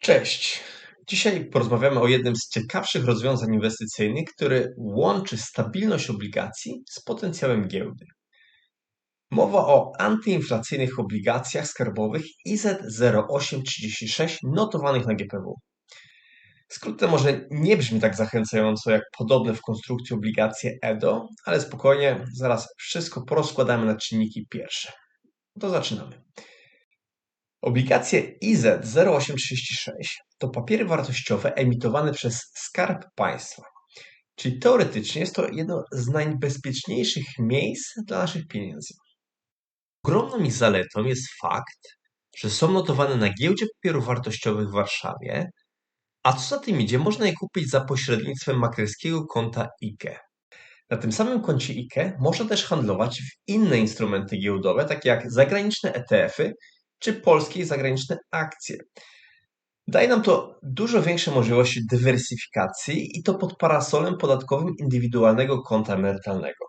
Cześć. Dzisiaj porozmawiamy o jednym z ciekawszych rozwiązań inwestycyjnych, który łączy stabilność obligacji z potencjałem giełdy. Mowa o antyinflacyjnych obligacjach skarbowych IZ0836 notowanych na GPW. Skrót ten może nie brzmi tak zachęcająco jak podobne w konstrukcji obligacje EDO, ale spokojnie, zaraz wszystko porozkładamy na czynniki pierwsze. To zaczynamy. Obligacje IZ0836 to papiery wartościowe emitowane przez Skarb Państwa. Czyli teoretycznie jest to jedno z najbezpieczniejszych miejsc dla naszych pieniędzy. Ogromną ich zaletą jest fakt, że są notowane na giełdzie papierów wartościowych w Warszawie, a co za tym idzie, można je kupić za pośrednictwem maklerskiego konta IKE. Na tym samym koncie IKE można też handlować w inne instrumenty giełdowe, takie jak zagraniczne ETF-y czy polskie i zagraniczne akcje. Daje nam to dużo większe możliwości dywersyfikacji i to pod parasolem podatkowym indywidualnego konta emerytalnego.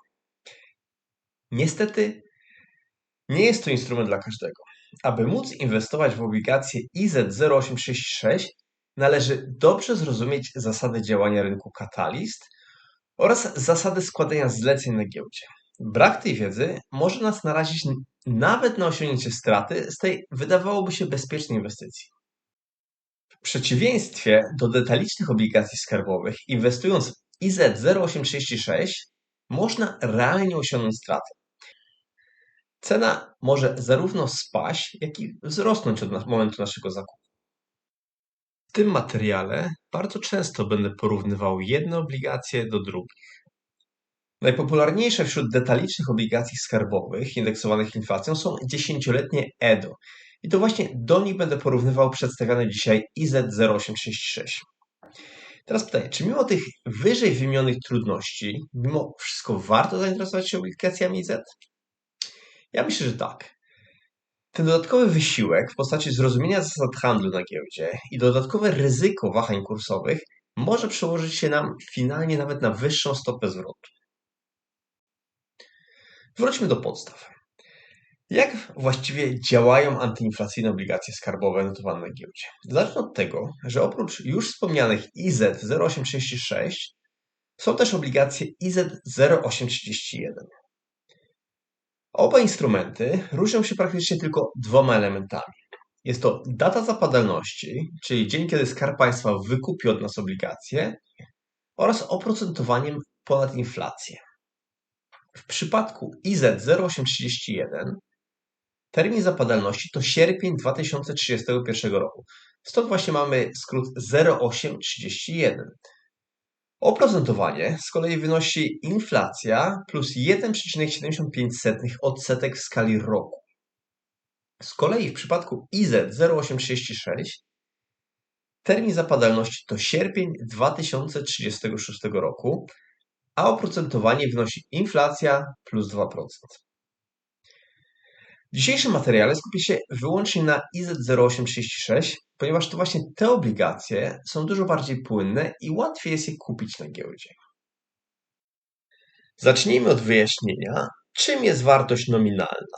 Niestety nie jest to instrument dla każdego. Aby móc inwestować w obligacje IZ0866 należy dobrze zrozumieć zasady działania rynku katalist oraz zasady składania zleceń na giełdzie. Brak tej wiedzy może nas narazić nawet na osiągnięcie straty z tej wydawałoby się bezpiecznej inwestycji. W przeciwieństwie do detalicznych obligacji skarbowych, inwestując w IZ0836 można realnie osiągnąć straty. Cena może zarówno spaść, jak i wzrosnąć od momentu naszego zakupu. W tym materiale bardzo często będę porównywał jedne obligacje do drugich. Najpopularniejsze wśród detalicznych obligacji skarbowych indeksowanych inflacją są dziesięcioletnie EDO. I to właśnie do nich będę porównywał przedstawiane dzisiaj IZ0866. Teraz pytanie, czy mimo tych wyżej wymienionych trudności, mimo wszystko warto zainteresować się obligacjami Z? Ja myślę, że tak. Ten dodatkowy wysiłek w postaci zrozumienia zasad handlu na giełdzie i dodatkowe ryzyko wahań kursowych może przełożyć się nam finalnie nawet na wyższą stopę zwrotu. Wróćmy do podstaw. Jak właściwie działają antyinflacyjne obligacje skarbowe notowane na giełdzie? Zacznę od tego, że oprócz już wspomnianych IZ0836 są też obligacje IZ0831. Oba instrumenty różnią się praktycznie tylko dwoma elementami. Jest to data zapadalności, czyli dzień, kiedy Skarb Państwa wykupi od nas obligacje, oraz oprocentowaniem ponad inflację. W przypadku IZ0831 termin zapadalności to sierpień 2031 roku. Stąd właśnie mamy skrót 0831. Oprocentowanie z kolei wynosi inflacja plus 1,75 odsetek w skali roku. Z kolei w przypadku IZ0836 termin zapadalności to sierpień 2036 roku, a oprocentowanie wynosi inflacja plus 2%. W dzisiejszym materiale skupię się wyłącznie na IZ0836, ponieważ to właśnie te obligacje są dużo bardziej płynne i łatwiej jest je kupić na giełdzie. Zacznijmy od wyjaśnienia, czym jest wartość nominalna.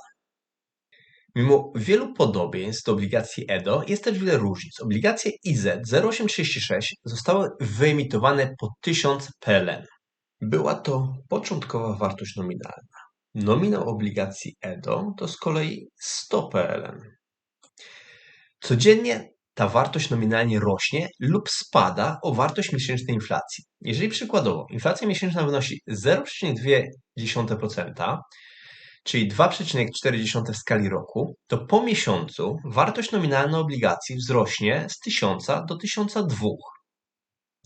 Mimo wielu podobieństw do obligacji EDO jest też wiele różnic. Obligacje IZ0836 zostały wyemitowane po 1000 PLN. Była to początkowa wartość nominalna. Nominał obligacji EDO to z kolei 100 PLN. Codziennie ta wartość nominalnie rośnie lub spada o wartość miesięcznej inflacji. Jeżeli przykładowo inflacja miesięczna wynosi 0,2%, czyli 2,4 w skali roku, to po miesiącu wartość nominalna obligacji wzrośnie z 1000 do 1002,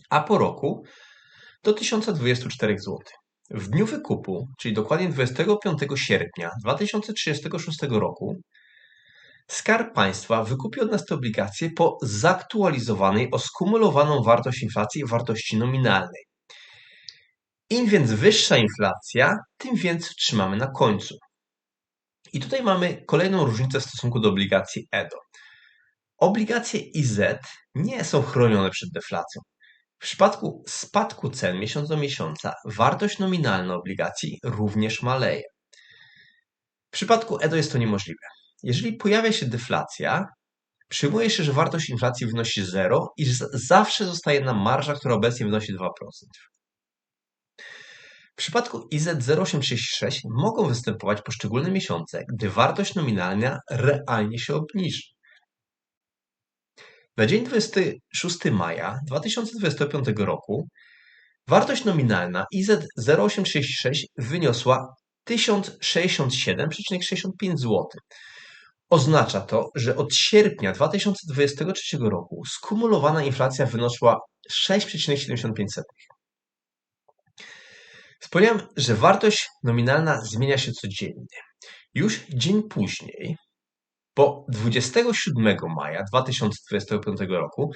a po roku do 1024 zł. W dniu wykupu, czyli dokładnie 25 sierpnia 2036 roku, Skarb Państwa wykupi od nas te obligacje po zaktualizowanej o skumulowaną wartość inflacji wartości nominalnej. Im więc wyższa inflacja, tym więcej trzymamy na końcu. I tutaj mamy kolejną różnicę w stosunku do obligacji EDO. Obligacje IZ nie są chronione przed deflacją. W przypadku spadku cen miesiąc do miesiąca wartość nominalna obligacji również maleje. W przypadku EDO jest to niemożliwe. Jeżeli pojawia się deflacja, przyjmuje się, że wartość inflacji wynosi 0 i zawsze zostaje nam marża, która obecnie wynosi 2%. W przypadku IZ0866 mogą występować poszczególne miesiące, gdy wartość nominalna realnie się obniży. Na dzień 26 maja 2025 roku wartość nominalna IZ0866 wyniosła 1067,65 zł. Oznacza to, że od sierpnia 2023 roku skumulowana inflacja wyniosła 6,75. Wspomniałem, że wartość nominalna zmienia się codziennie. Już dzień później, po 27 maja 2025 roku,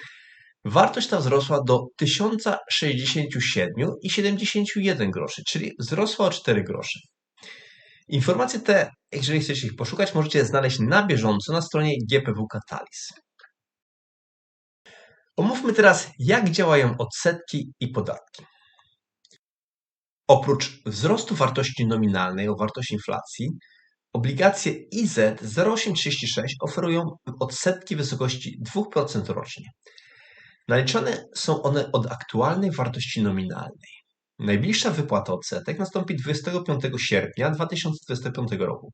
wartość ta wzrosła do 1067,71 groszy, czyli wzrosła o 4 grosze. Informacje te, jeżeli chcecie ich poszukać, możecie znaleźć na bieżąco na stronie GPW Katalis. Omówmy teraz, jak działają odsetki i podatki. Oprócz wzrostu wartości nominalnej o wartość inflacji, obligacje IZ 0836 oferują odsetki w wysokości 2% rocznie. Naliczane są one od aktualnej wartości nominalnej. Najbliższa wypłata odsetek nastąpi 25 sierpnia 2025 roku.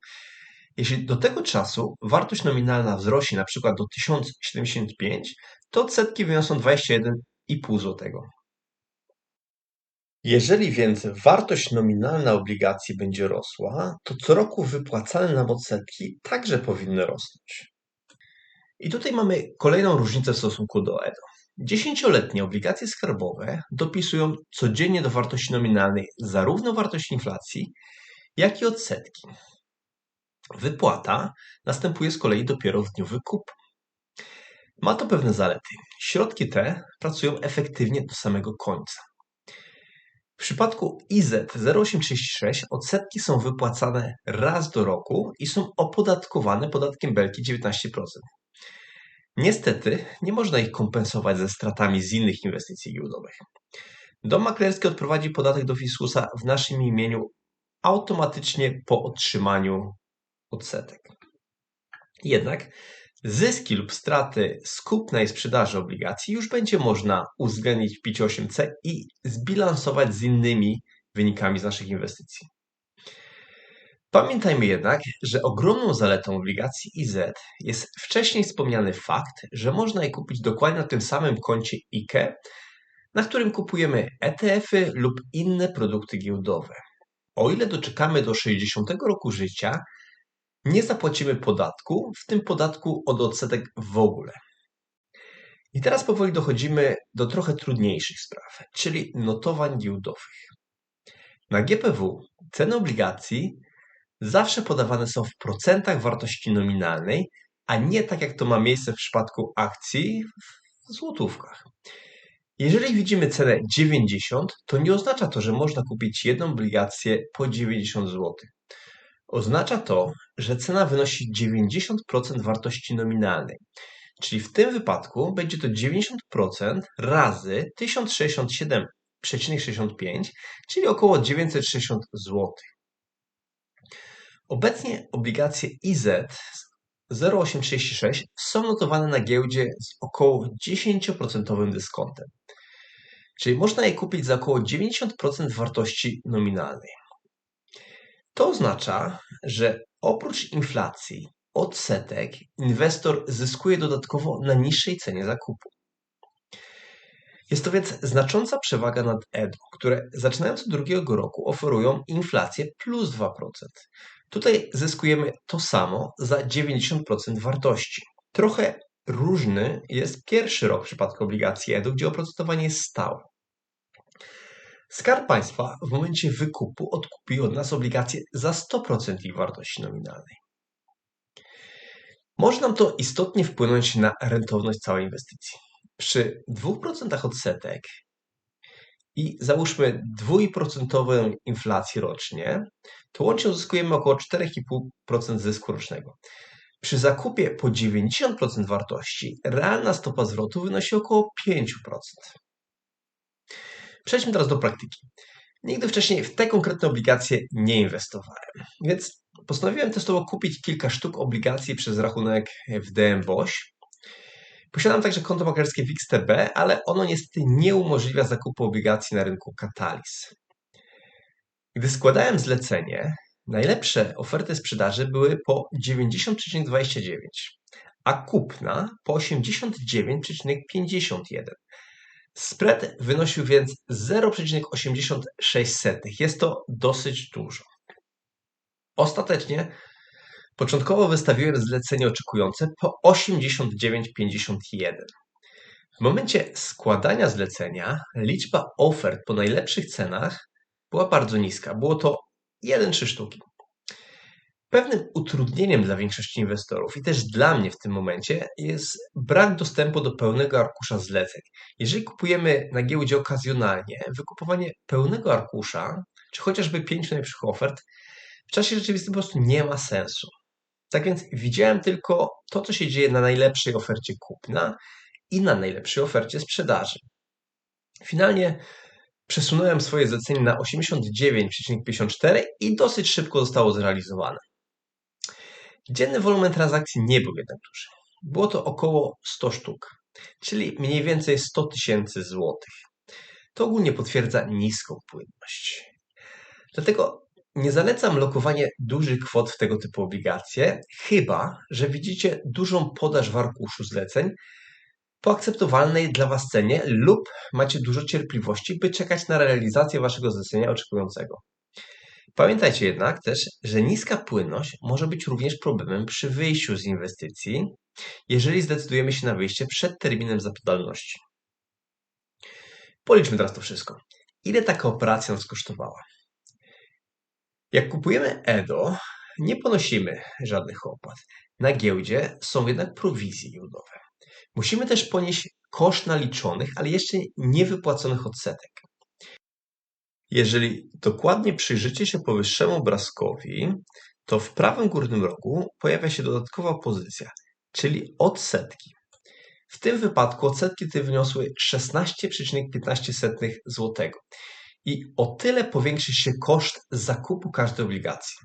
Jeśli do tego czasu wartość nominalna wzrośnie np. do 1075, to odsetki wyniosą 21,5 zł. Jeżeli więc wartość nominalna obligacji będzie rosła, to co roku wypłacane nam odsetki także powinny rosnąć. I tutaj mamy kolejną różnicę w stosunku do EDO. Dziesięcioletnie obligacje skarbowe dopisują codziennie do wartości nominalnej zarówno wartość inflacji, jak i odsetki. Wypłata następuje z kolei dopiero w dniu wykupu. Ma to pewne zalety. Środki te pracują efektywnie do samego końca. W przypadku IZ 0836 odsetki są wypłacane raz do roku i są opodatkowane podatkiem belki 19%. Niestety nie można ich kompensować ze stratami z innych inwestycji giełdowych. Dom maklerski odprowadzi podatek do fiskusa w naszym imieniu automatycznie po otrzymaniu odsetek. Jednak zyski lub straty z kupna i sprzedaży obligacji już będzie można uwzględnić w PIT 8C i zbilansować z innymi wynikami z naszych inwestycji. Pamiętajmy jednak, że ogromną zaletą obligacji IZ jest wcześniej wspomniany fakt, że można je kupić dokładnie na tym samym koncie IKE, na którym kupujemy ETF-y lub inne produkty giełdowe. O ile doczekamy do 60 roku życia, nie zapłacimy podatku, w tym podatku od odsetek w ogóle. I teraz powoli dochodzimy do trochę trudniejszych spraw, czyli notowań giełdowych. Na GPW ceny obligacji zawsze podawane są w procentach wartości nominalnej, a nie tak jak to ma miejsce w przypadku akcji w złotówkach. Jeżeli widzimy cenę 90, to nie oznacza to, że można kupić jedną obligację po 90 zł. Oznacza to, że cena wynosi 90% wartości nominalnej. Czyli w tym wypadku będzie to 90% razy 1067,65, czyli około 960 zł. Obecnie obligacje IZ 0836 są notowane na giełdzie z około 10% dyskontem. Czyli można je kupić za około 90% wartości nominalnej. To oznacza, że oprócz inflacji, odsetek, inwestor zyskuje dodatkowo na niższej cenie zakupu. Jest to więc znacząca przewaga nad EDO, które zaczynając od drugiego roku oferują inflację plus 2%. Tutaj zyskujemy to samo za 90% wartości. Trochę różny jest pierwszy rok w przypadku obligacji EDO, gdzie oprocentowanie jest stałe. Skarb Państwa w momencie wykupu odkupi od nas obligacje za 100% ich wartości nominalnej. Może nam to istotnie wpłynąć na rentowność całej inwestycji. Przy 2% odsetek i załóżmy 2% inflacji rocznie, to łącznie uzyskujemy około 4,5% zysku rocznego. Przy zakupie po 90% wartości realna stopa zwrotu wynosi około 5%. Przejdźmy teraz do praktyki. Nigdy wcześniej w te konkretne obligacje nie inwestowałem, więc postanowiłem testowo kupić kilka sztuk obligacji przez rachunek w DM BOŚ Posiadam także konto maklerskie w XTB, ale ono niestety nie umożliwia zakupu obligacji na rynku Catalyst. Gdy składałem zlecenie, najlepsze oferty sprzedaży były po 90,29, a kupna po 89,51. Spread wynosił więc 0,86. Jest to dosyć dużo. Ostatecznie początkowo wystawiłem zlecenie oczekujące po 89,51. W momencie składania zlecenia liczba ofert po najlepszych cenach była bardzo niska. Było to 1-3 sztuki. Pewnym utrudnieniem dla większości inwestorów i też dla mnie w tym momencie jest brak dostępu do pełnego arkusza zleceń. Jeżeli kupujemy na giełdzie okazjonalnie, wykupowanie pełnego arkusza, czy chociażby pięciu najlepszych ofert, w czasie rzeczywistym po prostu nie ma sensu. Tak więc widziałem tylko to, co się dzieje na najlepszej ofercie kupna i na najlepszej ofercie sprzedaży. Finalnie przesunąłem swoje zlecenie na 89,54 i dosyć szybko zostało zrealizowane. Dzienny wolumen transakcji nie był jednak duży. Było to około 100 sztuk, czyli mniej więcej 100 tysięcy złotych. To ogólnie potwierdza niską płynność. Dlatego nie zalecam lokowania dużych kwot w tego typu obligacje, chyba że widzicie dużą podaż w arkuszu zleceń po akceptowalnej dla Was cenie lub macie dużo cierpliwości, by czekać na realizację Waszego zlecenia oczekującego. Pamiętajcie jednak też, że niska płynność może być również problemem przy wyjściu z inwestycji, jeżeli zdecydujemy się na wyjście przed terminem zapodalności. Policzmy teraz to wszystko. Ile taka operacja nas kosztowała? Jak kupujemy EDO, nie ponosimy żadnych opłat. Na giełdzie są jednak prowizje giełdowe. Musimy też ponieść koszt naliczonych, ale jeszcze niewypłaconych odsetek. Jeżeli dokładnie przyjrzycie się powyższemu obrazkowi, to w prawym górnym rogu pojawia się dodatkowa pozycja, czyli odsetki. W tym wypadku odsetki te wyniosły 16,15 zł. I o tyle powiększy się koszt zakupu każdej obligacji.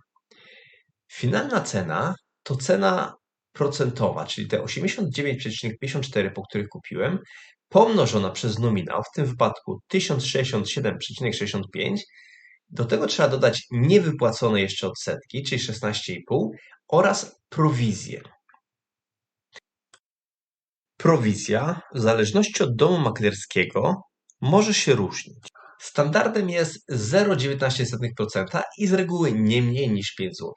Finalna cena to cena procentowa, czyli te 89,54, po których kupiłem, pomnożona przez nominał, w tym wypadku 1067,65, do tego trzeba dodać niewypłacone jeszcze odsetki, czyli 16,5 oraz prowizję. Prowizja, w zależności od domu maklerskiego, może się różnić. Standardem jest 0,19% i z reguły nie mniej niż 5 zł.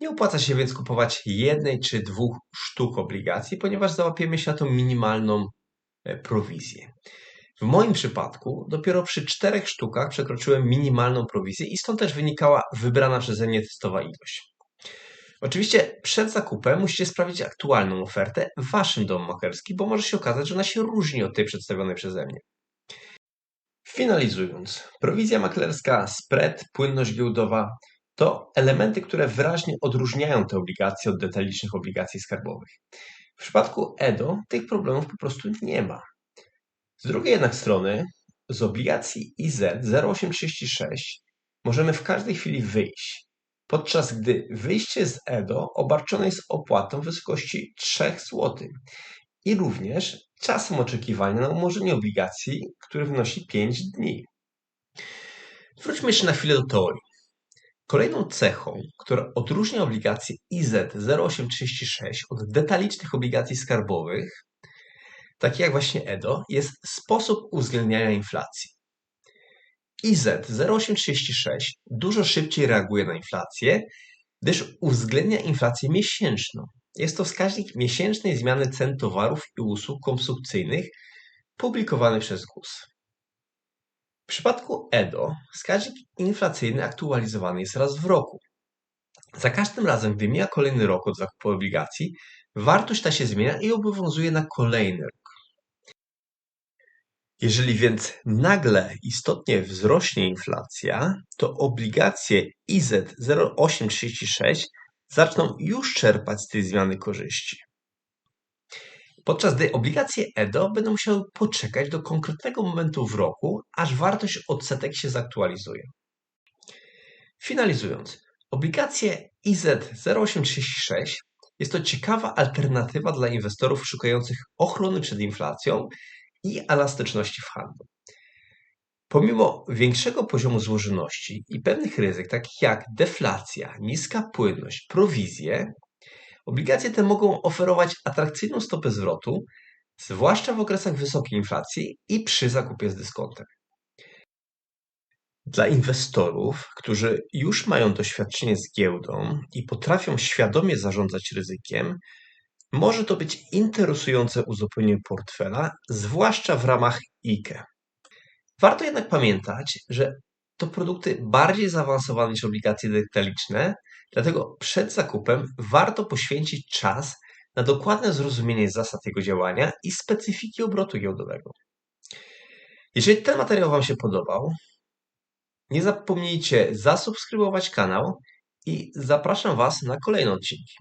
Nie opłaca się więc kupować jednej czy dwóch sztuk obligacji, ponieważ załapiemy się na tą minimalną prowizję. W moim przypadku dopiero przy czterech sztukach przekroczyłem minimalną prowizję i stąd też wynikała wybrana przeze mnie testowa ilość. Oczywiście przed zakupem musicie sprawdzić aktualną ofertę w waszym domu maklerskim, bo może się okazać, że ona się różni od tej przedstawionej przeze mnie. Finalizując, prowizja maklerska, spread, płynność giełdowa to elementy, które wyraźnie odróżniają te obligacje od detalicznych obligacji skarbowych. W przypadku EDO tych problemów po prostu nie ma. Z drugiej jednak strony, z obligacji IZ 0836 możemy w każdej chwili wyjść, podczas gdy wyjście z EDO obarczone jest opłatą w wysokości 3 zł i również czasem oczekiwania na umorzenie obligacji, który wynosi 5 dni. Wróćmy jeszcze na chwilę do teorii. Kolejną cechą, która odróżnia obligacje IZ 0836 od detalicznych obligacji skarbowych, takie jak właśnie EDO, jest sposób uwzględniania inflacji. IZ 0836 dużo szybciej reaguje na inflację, gdyż uwzględnia inflację miesięczną. Jest to wskaźnik miesięcznej zmiany cen towarów i usług konsumpcyjnych publikowany przez GUS. W przypadku EDO wskaźnik inflacyjny aktualizowany jest raz w roku. Za każdym razem, gdy mija kolejny rok od zakupu obligacji, wartość ta się zmienia i obowiązuje na kolejny rok. Jeżeli więc nagle istotnie wzrośnie inflacja, to obligacje IZ 0836 zaczną już czerpać z tej zmiany korzyści. Podczas gdy obligacje EDO będą musiały poczekać do konkretnego momentu w roku, aż wartość odsetek się zaktualizuje. Finalizując, obligacje IZ 0836 Jest to ciekawa alternatywa dla inwestorów szukających ochrony przed inflacją i elastyczności w handlu. Pomimo większego poziomu złożoności i pewnych ryzyk, takich jak deflacja, niska płynność, prowizje, obligacje te mogą oferować atrakcyjną stopę zwrotu, zwłaszcza w okresach wysokiej inflacji i przy zakupie z dyskontem. Dla inwestorów, którzy już mają doświadczenie z giełdą i potrafią świadomie zarządzać ryzykiem, może to być interesujące uzupełnienie portfela, zwłaszcza w ramach IKE. Warto jednak pamiętać, że to produkty bardziej zaawansowane niż obligacje detaliczne, dlatego przed zakupem warto poświęcić czas na dokładne zrozumienie zasad jego działania i specyfiki obrotu giełdowego. Jeżeli ten materiał Wam się podobał, nie zapomnijcie zasubskrybować kanał i zapraszam Was na kolejne odcinki.